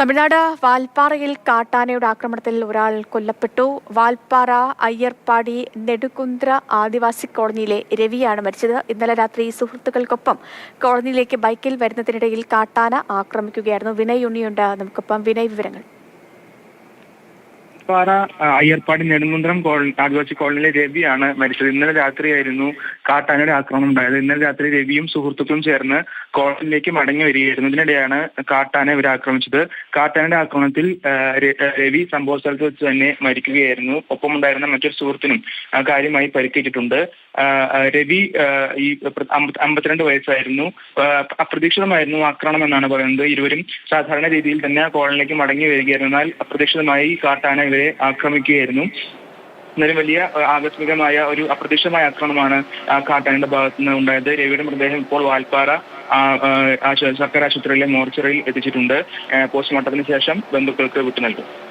തമിഴ്നാട് വാൽപ്പാറയിൽ കാട്ടാനയുടെ ആക്രമണത്തിൽ ഒരാൾ കൊല്ലപ്പെട്ടു. വാൽപ്പാറ അയ്യർപ്പാടി നെടുകുന്ദ്ര ആദിവാസി കോളനിയിലെ രവിയാണ് മരിച്ചത്. ഇന്നലെ രാത്രി സുഹൃത്തുക്കൾക്കൊപ്പം കോളനിയിലേക്ക് ബൈക്കിൽ വരുന്നതിനിടയിൽ കാട്ടാന ആക്രമിക്കുകയായിരുന്നു. വിനയ് ഉണ്ണിയുണ്ട്. നമുക്കൊപ്പം വിനയ് വിവരങ്ങൾ. പാറ അയ്യർപ്പാടി നെടുങ്കുന്നം ആദിവാസി കോളനിയിലെ രവിയാണ് മരിച്ചത്. ഇന്നലെ രാത്രിയായിരുന്നു കാട്ടാനയുടെ ആക്രമണം ഉണ്ടായത്. ഇന്നലെ രാത്രി രവിയും സുഹൃത്തുക്കളും ചേർന്ന് കോളനിയിലേക്ക് മടങ്ങി വരികയായിരുന്നു. ഇതിനിടെയാണ് കാട്ടാന ഇവരെ ആക്രമിച്ചത്. കാട്ടാനയുടെ ആക്രമണത്തിൽ രവി സംഭവ സ്ഥലത്ത് വെച്ച് തന്നെ മരിക്കുകയായിരുന്നു. ഒപ്പമുണ്ടായിരുന്ന മറ്റൊരു സുഹൃത്തിനും കാര്യമായി പരിക്കേറ്റിട്ടുണ്ട്. രവി ഈ അമ്പത്തിരണ്ട് വയസ്സായിരുന്നു. അപ്രതീക്ഷിതമായിരുന്നു ആക്രമണം എന്നാണ് പറയുന്നത്. ഇരുവരും സാധാരണ രീതിയിൽ തന്നെ കോളനിലേക്ക് മടങ്ങി വരികയായിരുന്നു എന്നാൽ അപ്രതീക്ഷിതമായി കാട്ടാന ഇവരെ ആക്രമിക്കുകയായിരുന്നു. എന്നാലും വലിയ ആകസ്മികമായ ഒരു അപ്രതീക്ഷിതമായ ആക്രമണമാണ് ആ കാട്ടാനയുടെ ഭാഗത്ത് നിന്ന് ഉണ്ടായത്. രവിയുടെ മൃതദേഹം ഇപ്പോൾ വാൽപ്പാറ സർക്കാർ ആശുപത്രിയിലെ മോർച്ചറിയിൽ എത്തിച്ചിട്ടുണ്ട്. പോസ്റ്റ്മോർട്ടത്തിന് ശേഷം ബന്ധുക്കൾക്ക് വിട്ടു നൽകും.